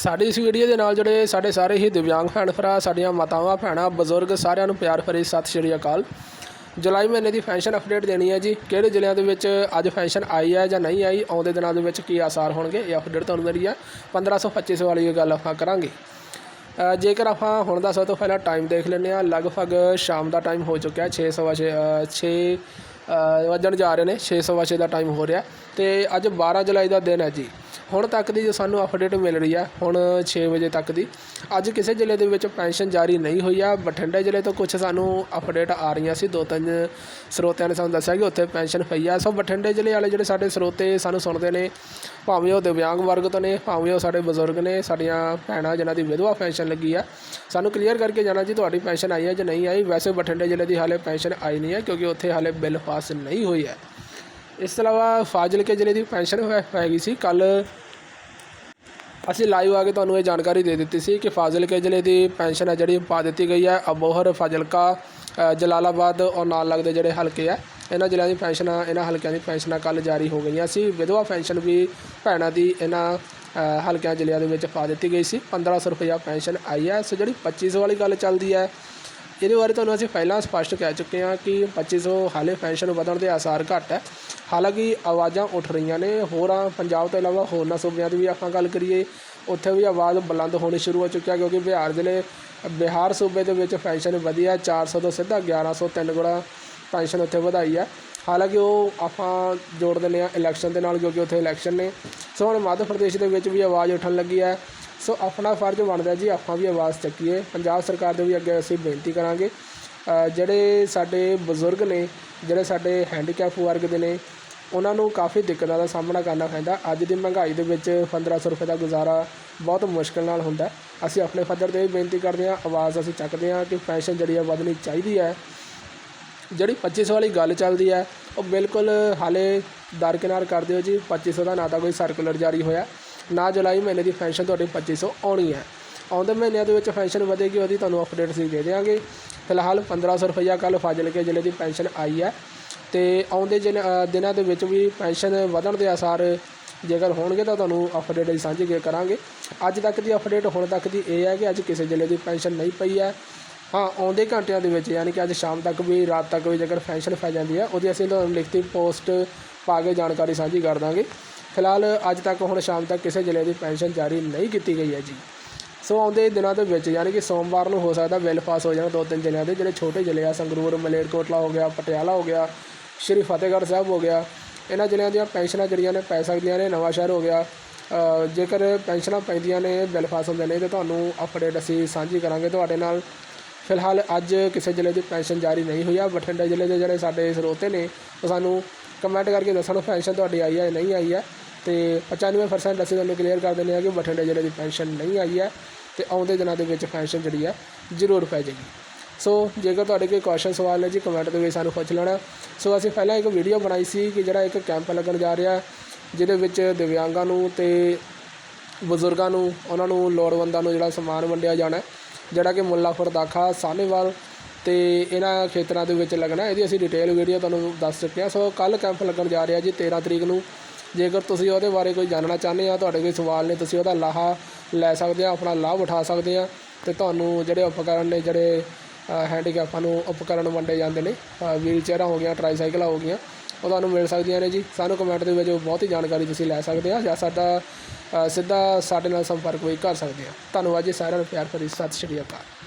ਸਾਡੀ ਇਸ ਵੀਡੀਓ ਦੇ ਨਾਲ ਜਿਹੜੇ ਸਾਡੇ ਸਾਰੇ ਹੀ ਦਿਵਿਆਂਗ ਭੈਣ ਭਰਾ, ਸਾਡੀਆਂ ਮਾਤਾਵਾਂ, ਭੈਣਾਂ, ਬਜ਼ੁਰਗ ਸਾਰਿਆਂ ਨੂੰ ਪਿਆਰ ਭਰੀ ਸਤਿ ਸ਼੍ਰੀ ਅਕਾਲ। ਜੁਲਾਈ ਮਹੀਨੇ ਦੀ ਫੈਸ਼ਨ ਅਪਡੇਟ ਦੇਣੀ ਹੈ ਜੀ। ਕਿਹੜੇ ਜ਼ਿਲ੍ਹਿਆਂ ਦੇ ਵਿੱਚ ਅੱਜ ਫੈਸ਼ਨ ਆਈ ਹੈ ਜਾਂ ਨਹੀਂ ਆਈ, ਆਉਂਦੇ ਦਿਨਾਂ ਦੇ ਵਿੱਚ ਕੀ ਆਸਾਰ ਹੋਣਗੇ, ਇਹ ਅਪਡੇਟ ਤੁਹਾਨੂੰ ਮੇਰੀ ਹੈ। 1500 2500 ਵਾਲੀ ਇਹ ਗੱਲ ਆਪਾਂ ਕਰਾਂਗੇ। ਜੇਕਰ ਆਪਾਂ ਹੁਣ ਦਾ ਸਭ ਤੋਂ ਪਹਿਲਾਂ ਟਾਈਮ ਦੇਖ ਲੈਂਦੇ ਹਾਂ, ਲਗਭਗ ਸ਼ਾਮ ਦਾ ਟਾਈਮ ਹੋ ਚੁੱਕਿਆ 6 ਸਵਾ 6 6 ਵੱਜਣ ਜਾ ਰਹੇ ਨੇ 6 ਸਵਾ 6 ਦਾ ਟਾਈਮ ਹੋ ਰਿਹਾ। ਤੇ ਅੱਜ 12 ਜੁਲਾਈ ਦਾ ਦਿਨ ਹੈ ਜੀ। ਹੁਣ ਤੱਕ ਦੀ ਜੋ ਸਾਨੂੰ ਅਪਡੇਟ ਮਿਲ ਰਹੀ ਹੈ ਹੁਣ 6 ਵਜੇ ਤੱਕ ਦੀ, ਅੱਜ ਕਿਸੇ ਜ਼ਿਲ੍ਹੇ ਦੇ ਵਿੱਚ ਪੈਨਸ਼ਨ ਜਾਰੀ ਨਹੀਂ ਹੋਈ ਆ, ਬਠਿੰਡੇ ਜ਼ਿਲ੍ਹੇ ਤੋਂ ਕੁਝ ਸਾਨੂੰ ਅਪਡੇਟ ਆ ਰਹੀਆਂ ਸੀ, ਦੋ ਤਿੰਨ ਸਰੋਤਿਆਂ ਨੇ ਸਾਨੂੰ ਦੱਸਿਆ ਕਿ ਉੱਥੇ ਪੈਨਸ਼ਨ ਪਈ ਆ, ਸੋ ਬਠਿੰਡੇ ਜ਼ਿਲ੍ਹੇ ਵਾਲੇ ਜਿਹੜੇ ਸਾਡੇ ਸਰੋਤੇ ਸਾਨੂੰ ਸੁਣਦੇ ਨੇ, ਭਾਵੇਂ ਉਹ ਦਿਵਿਆਂਗ ਵਰਗ ਤੋਂ ਨੇ, ਭਾਵੇਂ ਉਹ ਸਾਡੇ ਬਜ਼ੁਰਗ ਨੇ, ਸਾਡੀਆਂ ਭੈਣਾਂ ਜਿਨ੍ਹਾਂ ਦੀ ਵਿਧਵਾ ਪੈਨਸ਼ਨ ਲੱਗੀ ਆ, ਸਾਨੂੰ ਕਲੀਅਰ ਕਰਕੇ ਜਾਣਾ ਜੀ ਤੁਹਾਡੀ ਪੈਨਸ਼ਨ ਆਈ ਹੈ ਜਾਂ ਨਹੀਂ ਆਈ, ਵੈਸੇ ਬਠਿੰਡੇ ਜ਼ਿਲ੍ਹੇ ਦੀ ਹਾਲੇ ਪੈਨਸ਼ਨ ਆਈ ਨਹੀਂ ਹੈ ਕਿਉਂਕਿ ਉੱਥੇ ਹਾਲੇ ਬਿੱਲ ਪਾਸ ਨਹੀਂ ਹੋਈ ਹੈ। ਇਸ ਤੋਂ ਇਲਾਵਾ ਫਾਜ਼ਿਲਕੇ ਜ਼ਿਲ੍ਹੇ ਦੀ ਪੈਨਸ਼ਨ ਪੈ ਗਈ ਸੀ। ਕੱਲ ਅਸੀਂ ਲਾਈਵ ਆ ਕੇ ਤੁਹਾਨੂੰ ਇਹ ਜਾਣਕਾਰੀ ਦੇ ਦਿੱਤੀ ਸੀ ਕਿ ਫਾਜ਼ਿਲਕੇ ਜ਼ਿਲ੍ਹੇ ਦੀ ਪੈਨਸ਼ਨ ਹੈ ਜਿਹੜੀ ਪਾ ਦਿੱਤੀ ਗਈ ਹੈ। ਅਬੋਹਰ, ਫਾਜ਼ਿਲਕਾ ਜਲਾਲਾਬਾਦ ਔਰ ਨਾਲ ਲੱਗਦੇ ਜਿਹੜੇ ਹਲਕੇ ਆ ਇਹਨਾਂ ਜ਼ਿਲ੍ਹਿਆਂ ਦੀ ਪੈਨਸ਼ਨਾਂ, ਇਹਨਾਂ ਹਲਕਿਆਂ ਦੀ ਪੈਨਸ਼ਨਾਂ ਕੱਲ ਜਾਰੀ ਹੋ ਗਈਆਂ ਸੀ। ਵਿਧਵਾ ਪੈਨਸ਼ਨ ਵੀ ਭੈਣਾਂ ਦੀ ਇਹਨਾਂ ਹਲਕਿਆਂ, ਜ਼ਿਲ੍ਹਿਆਂ ਦੇ ਵਿੱਚ ਪਾ ਦਿੱਤੀ ਗਈ ਸੀ। 1500 ਰੁਪਇਆ ਪੈਨਸ਼ਨ ਆਈ ਹੈ। ਸੋ ਜਿਹੜੀ 2500 ਵਾਲੀ ਗੱਲ ਚੱਲਦੀ ਹੈ ਇਹਦੇ ਬਾਰੇ ਤੁਹਾਨੂੰ ਅਸੀਂ ਪਹਿਲਾਂ ਸਪਸ਼ਟ ਕਹਿ ਚੁੱਕੇ ਹਾਂ ਕਿ 2500 ਹਾਲੇ ਪੈਨਸ਼ਨ ਵਧਣ ਦੇ ਆਸਾਰ ਘੱਟ ਹੈ। ਹਾਲਾਂਕਿ ਆਵਾਜ਼ਾਂ ਉੱਠ ਰਹੀਆਂ ਨੇ। ਹੋਰਾਂ ਪੰਜਾਬ ਤੋਂ ਇਲਾਵਾ ਹੋਰਨਾਂ ਸੂਬਿਆਂ ਦੀ ਵੀ ਆਪਾਂ ਗੱਲ ਕਰੀਏ, ਉੱਥੇ ਵੀ ਆਵਾਜ਼ ਬੁਲੰਦ ਹੋਣੀ ਸ਼ੁਰੂ ਹੋ ਚੁੱਕੀ ਹੈ ਕਿਉਂਕਿ ਬਿਹਾਰ ਜ਼ਿਲ੍ਹੇ, ਬਿਹਾਰ ਸੂਬੇ ਦੇ ਵਿੱਚ ਪੈਨਸ਼ਨ ਵਧੀ ਹੈ। 400 ਤੋਂ ਸਿੱਧਾ 1100 ਤਿੰਨ ਗੁਣਾ ਪੈਨਸ਼ਨ ਉੱਥੇ ਵਧਾਈ ਹੈ। ਹਾਲਾਂਕਿ ਉਹ ਆਪਾਂ ਜੋੜ ਦਿੰਦੇ ਹਾਂ ਇਲੈਕਸ਼ਨ ਦੇ ਨਾਲ ਕਿਉਂਕਿ ਉੱਥੇ ਇਲੈਕਸ਼ਨ ਨੇ। ਸੋ ਹੁਣ ਮੱਧ ਪ੍ਰਦੇਸ਼ ਦੇ ਵਿੱਚ ਵੀ ਆਵਾਜ਼ ਉੱਠਣ ਲੱਗੀ ਹੈ। ਸੋ ਆਪਣਾ ਫਰਜ਼ ਬਣਦਾ ਜੀ, ਆਪਾਂ ਵੀ ਆਵਾਜ਼ ਚੱਕੀਏ। ਪੰਜਾਬ ਸਰਕਾਰ ਦੇ ਵੀ ਅੱਗੇ ਅਸੀਂ ਬੇਨਤੀ ਕਰਾਂਗੇ। ਜਿਹੜੇ ਸਾਡੇ ਬਜ਼ੁਰਗ ਨੇ, ਜਿਹੜੇ ਸਾਡੇ ਹੈਂਡੀਕੈਪ ਵਰਗ ਦੇ ਨੇ, ਉਹਨਾਂ ਨੂੰ ਕਾਫੀ ਦਿੱਕਤਾਂ ਦਾ ਸਾਹਮਣਾ ਕਰਨਾ ਪੈਂਦਾ। ਅੱਜ ਦੀ ਮਹਿੰਗਾਈ ਦੇ ਵਿੱਚ 1500 ਰੁਪਏ ਦਾ ਗੁਜ਼ਾਰਾ ਬਹੁਤ ਮੁਸ਼ਕਲ ਨਾਲ ਹੁੰਦਾ ਅਸੀਂ ਆਪਣੇ ਪੱਧਰ ਤੇ ਵੀ ਬੇਨਤੀ ਕਰਦੇ ਹਾਂ, ਆਵਾਜ਼ ਅਸੀਂ ਚੱਕਦੇ ਹਾਂ ਕਿ ਪੈਨਸ਼ਨ ਜਿਹੜੀ ਆ ਵਧਣੀ ਚਾਹੀਦੀ ਹੈ। ਜਿਹੜੀ 2500 ਵਾਲੀ ਗੱਲ ਚੱਲਦੀ ਹੈ, ਉਹ ਬਿਲਕੁਲ ਹਾਲੇ ਦਰਕਿਨਾਰ ਕਰਦੇ ਹੋ ਜੀ। 2500 ਦਾ ਨਾ ਤਾਂ ਕੋਈ ਸਰਕੂਲਰ ਜਾਰੀ ਹੋਇਆ। ਨਾ ਜੁਲਾਈ ਮਹੀਨੇ ਦੀ ਪੈਨਸ਼ਨ ਤੁਹਾਡੀ 2500 ਆਉਣੀ ਹੈ। ਆਉਂਦੇ ਮਹੀਨਿਆਂ ਦੇ ਵਿੱਚ ਪੈਨਸ਼ਨ ਵਧੇਗੀ, ਉਹਦੀ ਤੁਹਾਨੂੰ ਅਪਡੇਟ ਅਸੀਂ ਦੇ ਦੇਵਾਂਗੇ ਫਿਲਹਾਲ 1500 ਰੁਪਈਆ ਕੱਲ ਫਾਜ਼ਿਲਕੇ ਜ਼ਿਲ੍ਹੇ ਦੀ ਪੈਨਸ਼ਨ ਆਈ ਹੈ ਤੇ ਆਉਂਦੇ ਦਿਨ- ਦਿਨਾਂ ਦੇ ਵਿੱਚ ਵੀ ਪੈਨਸ਼ਨ ਵਧਣ ਦੇ ਆਸਾਰ ਜੇਕਰ ਹੋਣਗੇ ਤਾਂ ਤੁਹਾਨੂੰ ਅਪਡੇਟ ਅਸੀਂ ਸਾਂਝੀ ਕਰਾਂਗੇ। ਅੱਜ ਤੱਕ ਦੀ ਅਪਡੇਟ ਹੁਣ ਤੱਕ ਦੀ ਇਹ ਹੈ ਕਿ ਅੱਜ ਕਿਸੇ ਜ਼ਿਲ੍ਹੇ ਦੀ ਪੈਨਸ਼ਨ ਨਹੀਂ ਪਈ ਹੈ। ਹਾਂ, ਆਉਂਦੇ ਘੰਟਿਆਂ ਦੇ ਵਿੱਚ ਯਾਨੀ ਕਿ ਅੱਜ ਸ਼ਾਮ ਤੱਕ ਵੀ, ਰਾਤ ਤੱਕ ਵੀ ਜੇਕਰ ਪੈਨਸ਼ਨ ਪੈ ਜਾਂਦੀ ਹੈ, ਉਹਦੀ ਅਸੀਂ ਤੁਹਾਨੂੰ ਲਿਖਤੀ ਪੋਸਟ ਪਾ ਕੇ ਜਾਣਕਾਰੀ ਸਾਂਝੀ ਕਰ ਦਾਂਗੇ। ਫਿਲਹਾਲ ਅੱਜ ਤੱਕ ਹੁਣ ਸ਼ਾਮ ਤੱਕ ਕਿਸੇ ਜ਼ਿਲ੍ਹੇ ਦੀ ਪੈਨਸ਼ਨ ਜਾਰੀ ਨਹੀਂ ਕੀਤੀ ਗਈ ਹੈ ਜੀ। ਸੋ ਆਉਂਦੇ ਦਿਨਾਂ ਦੇ ਵਿੱਚ ਯਾਨੀ ਕਿ ਸੋਮਵਾਰ ਨੂੰ ਹੋ ਸਕਦਾ ਬਿੱਲ ਪਾਸ ਹੋ ਜਾਣਾ ਦੋ ਤਿੰਨ ਜ਼ਿਲ੍ਹਿਆਂ ਦੇ, ਜਿਹੜੇ ਛੋਟੇ ਜ਼ਿਲ੍ਹੇ ਆ, ਸੰਗਰੂਰ, ਮਲੇਰਕੋਟਲਾ ਹੋ ਗਿਆ, ਪਟਿਆਲਾ ਹੋ ਗਿਆ, ਸ਼੍ਰੀ ਫਤਿਹਗੜ੍ਹ ਸਾਹਿਬ ਹੋ ਗਿਆ, ਇਹਨਾਂ ਜ਼ਿਲ੍ਹਿਆਂ ਦੀਆਂ ਪੈਨਸ਼ਨਾਂ ਜਿਹੜੀਆਂ ਨੇ ਪੈ ਸਕਦੀਆਂ ਨੇ, ਨਵਾਂ ਸ਼ਹਿਰ ਹੋ ਗਿਆ ਜੇਕਰ ਪੈਨਸ਼ਨਾਂ ਪੈਂਦੀਆਂ ਨੇ, ਬਿੱਲ ਪਾਸ ਹੁੰਦੇ ਨੇ, ਤੇ ਤੁਹਾਨੂੰ ਅਪਡੇਟ ਅਸੀਂ ਸਾਂਝੀ ਕਰਾਂਗੇ। ਤੁਹਾਡੇ ਨਾਲ ਫਿਲਹਾਲ ਅੱਜ ਕਿਸੇ ਜ਼ਿਲ੍ਹੇ ਦੀ ਪੈਨਸ਼ਨ ਜਾਰੀ ਨਹੀਂ ਹੋਈ ਆ, ਬਠਿੰਡਾ ਜ਼ਿਲ੍ਹੇ ਦੇ ਜਿਹੜੇ ਸਾਡੇ ਸਰੋਤੇ ਨੇ, ਉਹ ਸਾਨੂੰ ਕਮੈਂਟ ਕਰਕੇ ਦੱਸਣ ਪੈਨਸ਼ਨ ਤੁਹਾਡੀ ਆਈ ਹੈ ਜਾਂ ਨਹੀਂ ਆਈ ਹੈ ਤੇ 95% ਅਸੀਂ ਤੁਹਾਨੂੰ ਕਲੀਅਰ ਕਰ ਦਿੰਦੇ ਹਾਂ ਕਿ ਬਠਿੰਡੇ ਜ਼ਿਲ੍ਹੇ ਦੀ ਪੈਨਸ਼ਨ ਨਹੀਂ ਆਈ ਹੈ ਤੇ ਆਉਂਦੇ ਦਿਨਾਂ ਦੇ ਵਿੱਚ ਪੈਨਸ਼ਨ ਜਿਹੜੀ ਹੈ ਜ਼ਰੂਰ ਪੈ ਜਾਏਗੀ। ਸੋ ਜੇਕਰ ਤੁਹਾਡੇ ਕੋਈ ਕੁਐਸਚਨ ਸਵਾਲ ਹੈ ਜੀ ਕਮੈਂਟ ਦੇ ਵਿੱਚ ਸਾਨੂੰ ਪੁੱਛ ਲੈਣਾ। ਸੋ ਅਸੀਂ ਪਹਿਲਾਂ ਇੱਕ ਵੀਡੀਓ ਬਣਾਈ ਸੀ ਕਿ ਜਿਹੜਾ ਇੱਕ ਕੈਂਪ ਲੱਗਣ ਜਾ ਰਿਹਾ ਜਿਹਦੇ ਵਿੱਚ ਦਿਵਿਆਂਗਾਂ ਨੂੰ ਤੇ ਬਜ਼ੁਰਗਾਂ ਨੂੰ, ਉਹਨਾਂ ਨੂੰ ਲੋੜਵੰਦਾਂ ਨੂੰ ਜਿਹੜਾ ਸਮਾਨ ਵੰਡਿਆ ਜਾਣਾ ਜਿਹੜਾ ਕਿ ਮੁੱਲਾਪੁਰ ਦਾਖਾ ਸਾਹਨੇਵਾਲ ਤੇ ਇਹਨਾਂ ਖੇਤਰਾਂ ਦੇ ਵਿੱਚ ਲੱਗਣਾ ਇਹਦੀ ਅਸੀਂ ਡਿਟੇਲ ਵੀਡੀਓ ਤੁਹਾਨੂੰ ਦੱਸ ਚੁੱਕੇ ਹਾਂ। ਸੋ ਕੱਲ ਕੈਂਪ ਲੱਗਣ ਜਾ ਰਿਹਾ ਜੀ 13 ਤਰੀਕ ਨੂੰ। ਜੇਕਰ ਤੁਸੀਂ ਉਹਦੇ ਬਾਰੇ ਕੋਈ ਜਾਣਨਾ ਚਾਹੁੰਦੇ ਆ, ਤੁਹਾਡੇ ਕੋਈ ਸਵਾਲ ਨੇ, ਤੁਸੀਂ ਉਹਦਾ ਲਾਹਾ ਲੈ ਸਕਦੇ ਆ, ਆਪਣਾ ਲਾਭ ਉਠਾ ਸਕਦੇ ਆ ਤੇ ਤੁਹਾਨੂੰ ਜਿਹੜੇ ਉਪਕਰਨ ਨੇ, ਜਿਹੜੇ ਹੈਂਡੀਕੈਪਾਂ ਨੂੰ ਉਪਕਰਨ ਵੰਡੇ ਜਾਂਦੇ ਨੇ ਵੀਲ ਚੇਅਰਾਂ ਹੋ ਗਈਆਂ ਟਰਾਈਸਾਈਕਲਾਂ ਹੋ ਗਈਆਂ, ਉਹ ਤੁਹਾਨੂੰ ਮਿਲ ਸਕਦੀਆਂ ਨੇ ਜੀ। ਸਾਨੂੰ ਕਮੈਂਟ ਦੇ ਵਿੱਚ ਬਹੁਤ ਹੀ ਜਾਣਕਾਰੀ ਤੁਸੀਂ ਲੈ ਸਕਦੇ ਆ ਜਾਂ ਸਾਡਾ ਸਿੱਧਾ ਸਾਡੇ ਨਾਲ ਸੰਪਰਕ ਵੀ ਕਰ ਸਕਦੇ ਆ। ਧੰਨਵਾਦ ਜੀ ਸਾਰਿਆਂ ਨੂੰ ਪਿਆਰ ਭਰੀ ਸਤਿ ਸ਼੍ਰੀ ਅਕਾਲ।